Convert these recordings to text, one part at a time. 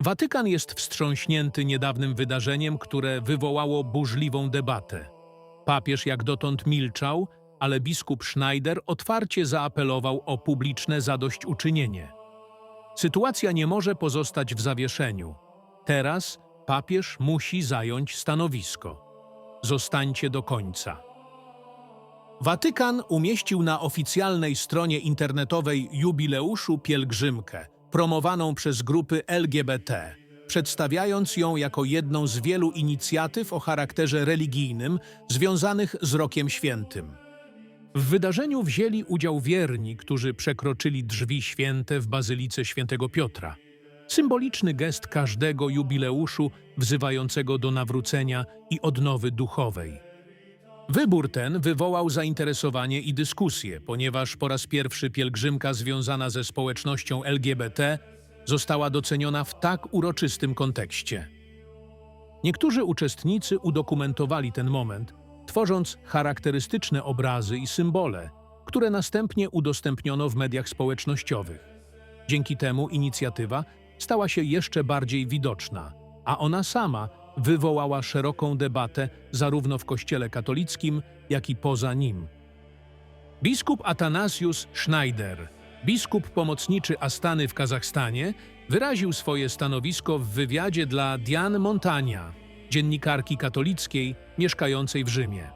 Watykan jest wstrząśnięty niedawnym wydarzeniem, które wywołało burzliwą debatę. Papież jak dotąd milczał, ale biskup Schneider otwarcie zaapelował o publiczne zadośćuczynienie. Sytuacja nie może pozostać w zawieszeniu. Teraz papież musi zająć stanowisko. Zostańcie do końca. Watykan umieścił na oficjalnej stronie internetowej jubileuszu pielgrzymkę, promowaną przez grupy LGBT, przedstawiając ją jako jedną z wielu inicjatyw o charakterze religijnym związanych z Rokiem Świętym. W wydarzeniu wzięli udział wierni, którzy przekroczyli drzwi święte w Bazylice Świętego Piotra. Symboliczny gest każdego jubileuszu wzywającego do nawrócenia i odnowy duchowej. Wybór ten wywołał zainteresowanie i dyskusję, ponieważ po raz pierwszy pielgrzymka związana ze społecznością LGBT została doceniona w tak uroczystym kontekście. Niektórzy uczestnicy udokumentowali ten moment, tworząc charakterystyczne obrazy i symbole, które następnie udostępniono w mediach społecznościowych. Dzięki temu inicjatywa stała się jeszcze bardziej widoczna, a ona sama wywołała szeroką debatę zarówno w Kościele katolickim, jak i poza nim. Biskup Atanasius Schneider, biskup pomocniczy Astany w Kazachstanie, wyraził swoje stanowisko w wywiadzie dla Diane Montania, dziennikarki katolickiej mieszkającej w Rzymie.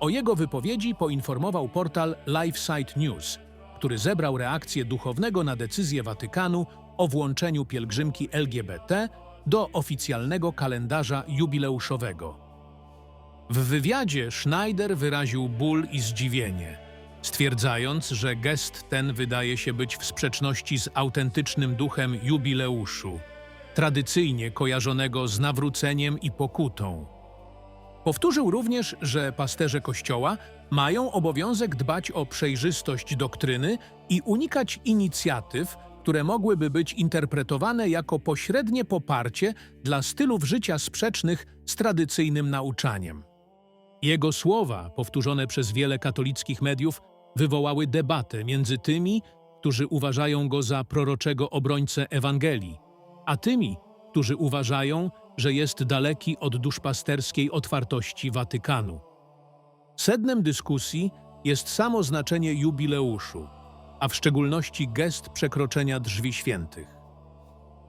O jego wypowiedzi poinformował portal LifeSite News, który zebrał reakcję duchownego na decyzję Watykanu o włączeniu pielgrzymki LGBT do oficjalnego kalendarza jubileuszowego. W wywiadzie Schneider wyraził ból i zdziwienie, stwierdzając, że gest ten wydaje się być w sprzeczności z autentycznym duchem jubileuszu, tradycyjnie kojarzonego z nawróceniem i pokutą. Powtórzył również, że pasterze Kościoła mają obowiązek dbać o przejrzystość doktryny i unikać inicjatyw, które mogłyby być interpretowane jako pośrednie poparcie dla stylów życia sprzecznych z tradycyjnym nauczaniem. Jego słowa, powtórzone przez wiele katolickich mediów, wywołały debatę między tymi, którzy uważają go za proroczego obrońcę Ewangelii, a tymi, którzy uważają, że jest daleki od duszpasterskiej otwartości Watykanu. Sednem dyskusji jest samo znaczenie jubileuszu, a w szczególności gest przekroczenia drzwi świętych.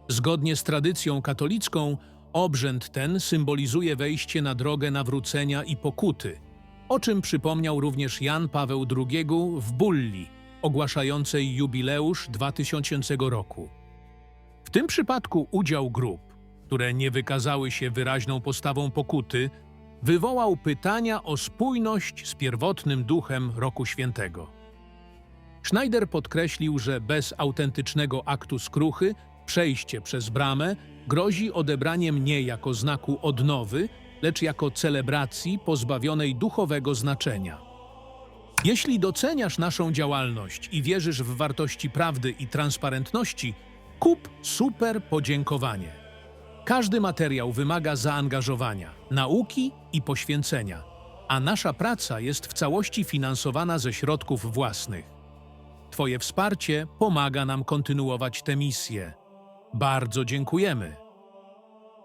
Zgodnie z tradycją katolicką, obrzęd ten symbolizuje wejście na drogę nawrócenia i pokuty, o czym przypomniał również Jan Paweł II w bulli ogłaszającej jubileusz 2000 roku. W tym przypadku udział grup, które nie wykazały się wyraźną postawą pokuty, wywołał pytania o spójność z pierwotnym duchem Roku Świętego. Schneider podkreślił, że bez autentycznego aktu skruchy przejście przez bramę grozi odebraniem nie jako znaku odnowy, lecz jako celebracji pozbawionej duchowego znaczenia. Jeśli doceniasz naszą działalność i wierzysz w wartości prawdy i transparentności, kup super podziękowanie. Każdy materiał wymaga zaangażowania, nauki i poświęcenia, a nasza praca jest w całości finansowana ze środków własnych. Twoje wsparcie pomaga nam kontynuować tę misję. Bardzo dziękujemy.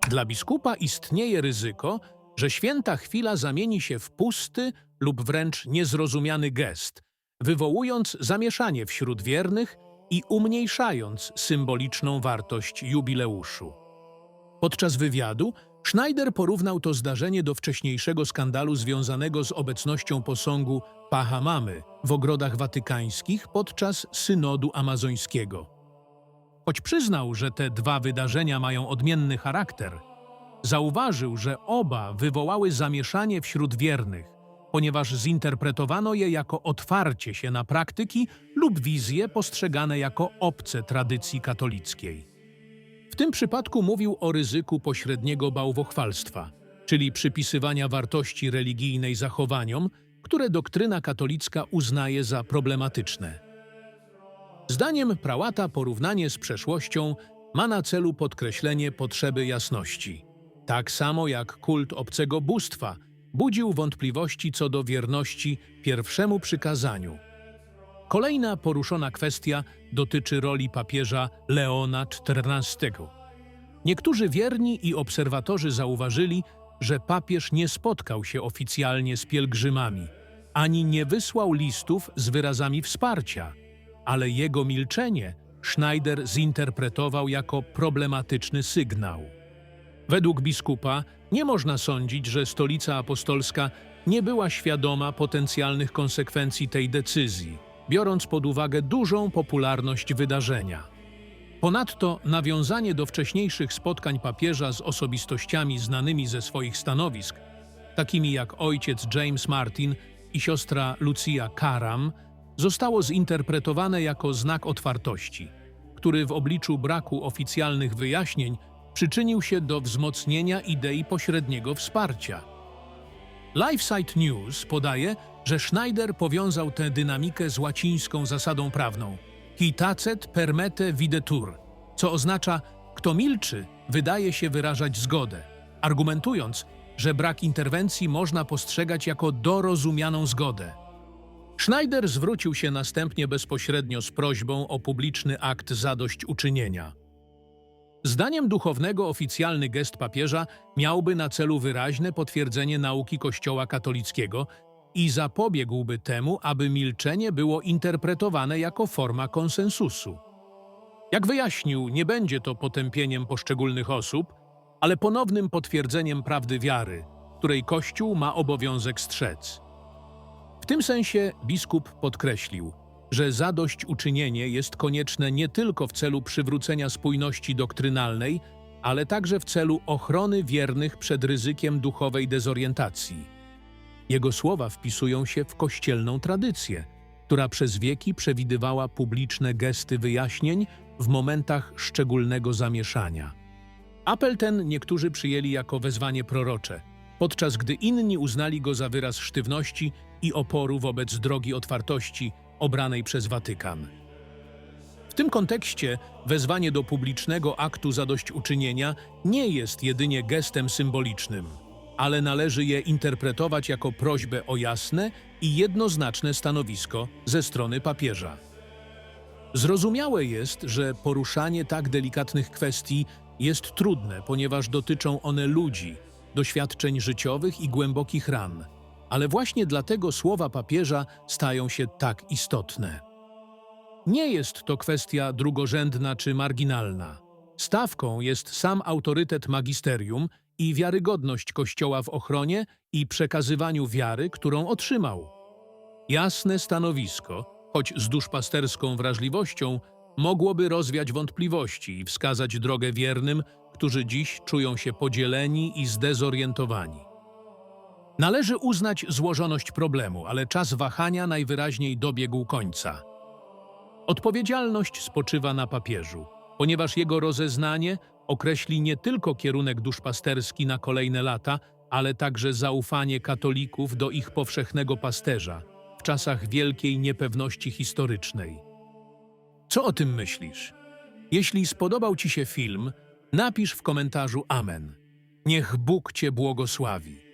Dla biskupa istnieje ryzyko, że święta chwila zamieni się w pusty lub wręcz niezrozumiany gest, wywołując zamieszanie wśród wiernych i umniejszając symboliczną wartość jubileuszu. Podczas wywiadu Schneider porównał to zdarzenie do wcześniejszego skandalu związanego z obecnością posągu Pahamamy w ogrodach watykańskich podczas synodu amazońskiego. Choć przyznał, że te dwa wydarzenia mają odmienny charakter, zauważył, że oba wywołały zamieszanie wśród wiernych, ponieważ zinterpretowano je jako otwarcie się na praktyki lub wizje postrzegane jako obce tradycji katolickiej. W tym przypadku mówił o ryzyku pośredniego bałwochwalstwa, czyli przypisywania wartości religijnej zachowaniom, które doktryna katolicka uznaje za problematyczne. Zdaniem prałata porównanie z przeszłością ma na celu podkreślenie potrzeby jasności, tak samo jak kult obcego bóstwa budził wątpliwości co do wierności pierwszemu przykazaniu. Kolejna poruszona kwestia dotyczy roli papieża Leona XIV. Niektórzy wierni i obserwatorzy zauważyli, że papież nie spotkał się oficjalnie z pielgrzymami, ani nie wysłał listów z wyrazami wsparcia, ale jego milczenie Schneider zinterpretował jako problematyczny sygnał. Według biskupa nie można sądzić, że Stolica Apostolska nie była świadoma potencjalnych konsekwencji tej decyzji, biorąc pod uwagę dużą popularność wydarzenia. Ponadto nawiązanie do wcześniejszych spotkań papieża z osobistościami znanymi ze swoich stanowisk, takimi jak ojciec James Martin i siostra Lucia Karam, zostało zinterpretowane jako znak otwartości, który w obliczu braku oficjalnych wyjaśnień przyczynił się do wzmocnienia idei pośredniego wsparcia. LifeSite News podaje, że Schneider powiązał tę dynamikę z łacińską zasadą prawną qui tacet permette videtur, co oznacza kto milczy, wydaje się wyrażać zgodę, argumentując, że brak interwencji można postrzegać jako dorozumianą zgodę. Schneider zwrócił się następnie bezpośrednio z prośbą o publiczny akt zadośćuczynienia. Zdaniem duchownego oficjalny gest papieża miałby na celu wyraźne potwierdzenie nauki Kościoła katolickiego i zapobiegłby temu, aby milczenie było interpretowane jako forma konsensusu. Jak wyjaśnił, nie będzie to potępieniem poszczególnych osób, ale ponownym potwierdzeniem prawdy wiary, której Kościół ma obowiązek strzec. W tym sensie biskup podkreślił, że zadośćuczynienie jest konieczne nie tylko w celu przywrócenia spójności doktrynalnej, ale także w celu ochrony wiernych przed ryzykiem duchowej dezorientacji. Jego słowa wpisują się w kościelną tradycję, która przez wieki przewidywała publiczne gesty wyjaśnień w momentach szczególnego zamieszania. Apel ten niektórzy przyjęli jako wezwanie prorocze, podczas gdy inni uznali go za wyraz sztywności i oporu wobec drogi otwartości obranej przez Watykan. W tym kontekście wezwanie do publicznego aktu zadośćuczynienia nie jest jedynie gestem symbolicznym, ale należy je interpretować jako prośbę o jasne i jednoznaczne stanowisko ze strony papieża. Zrozumiałe jest, że poruszanie tak delikatnych kwestii jest trudne, ponieważ dotyczą one ludzi, doświadczeń życiowych i głębokich ran, ale właśnie dlatego słowa papieża stają się tak istotne. Nie jest to kwestia drugorzędna czy marginalna. Stawką jest sam autorytet magisterium i wiarygodność Kościoła w ochronie i przekazywaniu wiary, którą otrzymał. Jasne stanowisko, choć z duszpasterską wrażliwością, mogłoby rozwiać wątpliwości i wskazać drogę wiernym, którzy dziś czują się podzieleni i zdezorientowani. Należy uznać złożoność problemu, ale czas wahania najwyraźniej dobiegł końca. Odpowiedzialność spoczywa na papieżu, ponieważ jego rozeznanie określi nie tylko kierunek duszpasterski na kolejne lata, ale także zaufanie katolików do ich powszechnego pasterza w czasach wielkiej niepewności historycznej. Co o tym myślisz? Jeśli spodobał Ci się film, napisz w komentarzu Amen. Niech Bóg Cię błogosławi.